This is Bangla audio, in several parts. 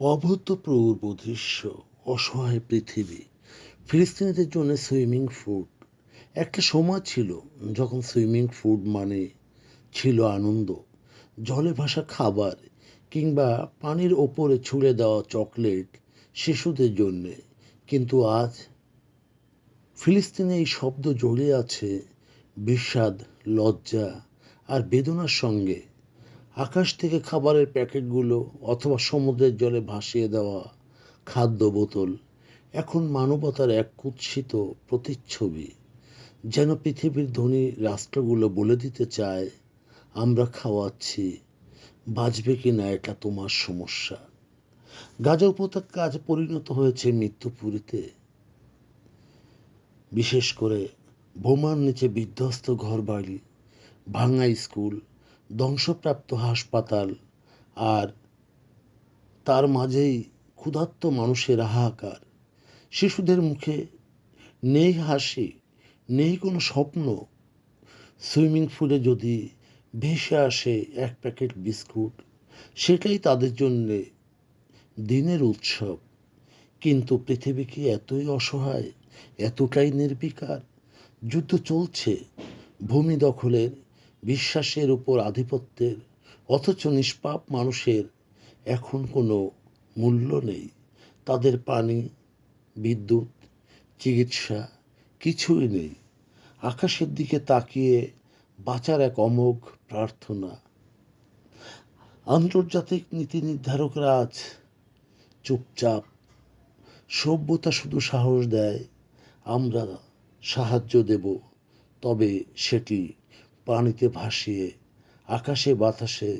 অভূতপূর্ব দৃশ্য, অসহায় পৃথিবী, ফিলিস্তিনিদের জন্য সুইমিং ফুড। একটা সময় ছিল যখন সুইমিং ফুড মানে ছিল আনন্দ। জলে ভাসা খাবার কিংবা পানির ওপরে ছুঁড়ে দেওয়া চকলেট শিশুদের জন্যে। কিন্তু আজ ফিলিস্তিনে এই শব্দ জড়িয়ে আছে বিষাদ, লজ্জা আর বেদনার সঙ্গে। আকাশ থেকে খাবারের প্যাকেটগুলো অথবা সমুদ্রের জলে ভাসিয়ে দেওয়া খাদ্য বোতল, এখন মানবতার এক কুৎসিত প্রতিচ্ছবি। যেন পৃথিবীর ধনী রাষ্ট্রগুলো বলে দিতে চায়, আমরা খাওয়াচ্ছি, বাঁচবে কি না এটা তোমার সমস্যা। গাজা উপত্যকা আজ পরিণত হয়েছে মৃত্যুপুরীতে। বিশেষ করে বোমার নিচে বিধ্বস্ত ঘরবাড়ি, ভাঙা স্কুল ধ্বংসপ্রাপ্ত হাসপাতাল আর তার মাঝেই ক্ষুধার্ত মানুষের হাহাকার। শিশুদের মুখে নেই হাসি, নেই কোনো স্বপ্ন। সুইমিং পুলে যদি ভেসে আসে এক প্যাকেট বিস্কুট, সেটাই তাদের জন্যে দিনের উৎসব। কিন্তু পৃথিবী কি এতই অসহায়, এতটাই নির্বিকার? যুদ্ধ চলছে, ভূমি দখলের বিশ্বাসের উপর আধিপত্যের, অথচ নিষ্পাপ মানুষের এখন কোনো মূল্য নেই। তাদের পানি, বিদ্যুৎ, চিকিৎসা কিছুই নেই। আকাশের দিকে তাকিয়ে বাঁচার এক অমোঘ প্রার্থনা। আন্তর্জাতিক নীতি নির্ধারকরা আজ চুপচাপ, সভ্যতা শুধু সাহস দেয়, আমরা সাহায্য দেব, তবে সেটি পানিতে ভাসিয়ে, আকাশে বাতাসে,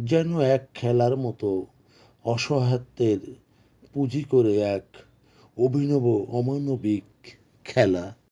যেন এক খেলার মতো অসহায়ত্বের পুঁজি করে এক অভিনব, অমানবিক খেলা।